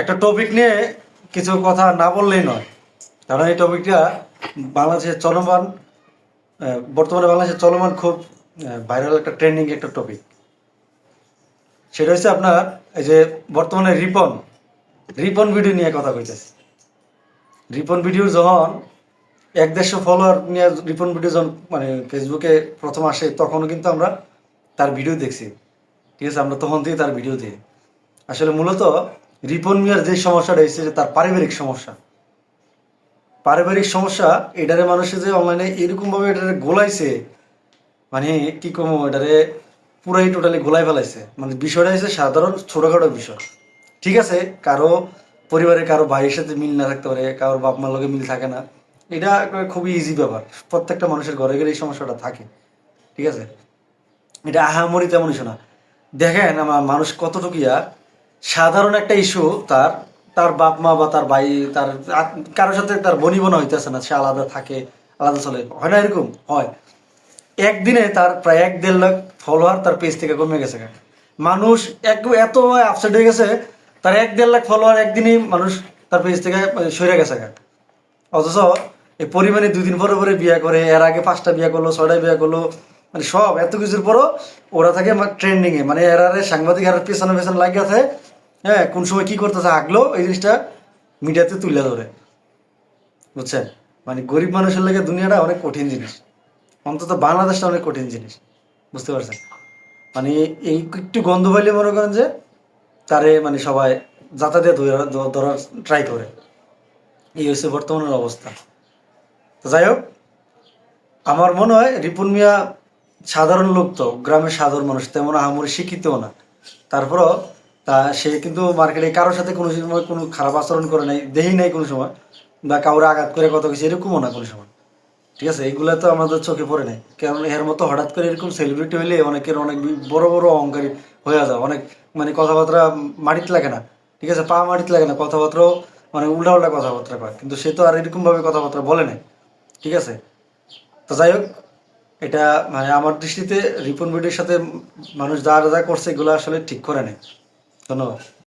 একটা টপিক নিয়ে কিছু কথা না বললেই নয়। কারণ এই টপিকটা বাংলাদেশের চলমান বর্তমানে বাংলাদেশের চলমান খুব ভাইরাল একটা ট্রেন্ডিং একটা টপিক সেটা হচ্ছে আপনার এই যে বর্তমানে রিপন রিপন ভিডিও নিয়ে কথা কইতেছে। রিপন ভিডিও যখন এক দেড়শো ফলোয়ার নিয়ে রিপন ভিডিও যখন মানে ফেসবুকে প্রথম আসে, তখনও কিন্তু আমরা তার ভিডিও দেখছি। ঠিক আছে, আমরা তখন থেকে তার ভিডিও দিই আসলে মূলত রিপন মিয়ার যে সমস্যাটা হয়েছে যে তার পারিবারিক সমস্যা। পারিবারিক সমস্যা, এটারে মানুষে যে অনলাইনে এরকম ভাবে এটারে গোলাইছে মানে কি কম, এটারে পুরাই টোটালি গোলাই ফেলাইছে। মানে বিষয়টা হচ্ছে সাধারণ ছোটখাটো বিষয়। ঠিক আছে, কারও পরিবারে কারও ভাইয়ের সাথে মিল না থাকতে পারে কারোর বাপ মার লগে মিল থাকে না। এটা খুবই ইজি ব্যাপার। প্রত্যেকটা মানুষের ঘরে গেলে এই সমস্যাটা থাকে। ঠিক আছে? এটা আহামরি তেমন না। দেখেন, আমার মানুষ কতটুকু আর সাধারণ একটা ইস্যু তার তার বাপ মা বা তার ভাই, তার কারোর সাথে তার বনি বোনা হইতেছে না, সে আলাদা থাকে, আলাদা চলে। হয় না এরকম? হয়। একদিনে তার প্রায় এক দেড় লাখ ফলোয়ার তার পেজ থেকে কমে গেছে মানুষ এক, এত আপসেট হয়ে গেছে, তার এক দেড় লাখ ফলোয়ার একদিনই মানুষ তার পেজ থেকে সরে গেছে। অথচ এই পরিমাণে দুদিন পরে পরে বিয়ে করে, এর আগে পাঁচটা বিয়ে করল, ছয়টা বিয়ে করল মানে সব এত কিছুর পরও ওরা থাকে ট্রেন্ডিং এ মানে এরা সাংবাদিক আর পেছনে পেছনে লাগিয়ে আছে হ্যাঁ কোন সময় কি করতেছে, আগলো এই জিনিসটা মিডিয়াতে তুলে ধরে। বুঝছেন? মানে গরিব মানুষের লাগে দুনিয়াটা অনেক কঠিন জিনিস। অন্তত বাংলাদেশটা অনেক কঠিন জিনিস। বুঝতে পারছেন? মানে এই একটু গন্ধ পাইলে মনে করেন যে তারে মানে সবাই যাতায়াতে ধরে- ধরার ট্রাই করে। এই হচ্ছে বর্তমানের অবস্থা। তো যাই হোক, আমার মনে হয় রিপুন মিয়া সাধারণ লোক তো, গ্রামের সাধারণ মানুষ, তেমন আহামরি শিক্ষিতও না। তারপরও তা সে কিন্তু মার্কেটে কারোর সাথে কোনো সময় কোনো খারাপ আচরণ করে নাই, দেহি নাই কোনো সময়, বা কাউরে আঘাত করে কত কিছু এরকমও না কোনো সময়। ঠিক আছে? এগুলো তো আমাদের চোখে পড়ে নাই। কারণ এর মতো হঠাৎ করে এরকম সেলিব্রিটি হইলে অনেকের অনেক বড় বড় অহংকারী হয়ে যায়। অনেক মানে কথাবার্তা মাটিতে লাগে না। ঠিক আছে? পা মাটিতে লাগে না। কথাবার্তাও মানে উল্টা উল্টা কথাবার্তা কয়। কিন্তু সে তো আর এরকমভাবে কথাবার্তা বলে নাই। ঠিক আছে? তো যাই হোক, এটা মানে আমার দৃষ্টিতে রিপন ভিডিওর সাথে মানুষ যা যা করছে এগুলো আসলে ঠিক করে নেয় ধন্যবাদ।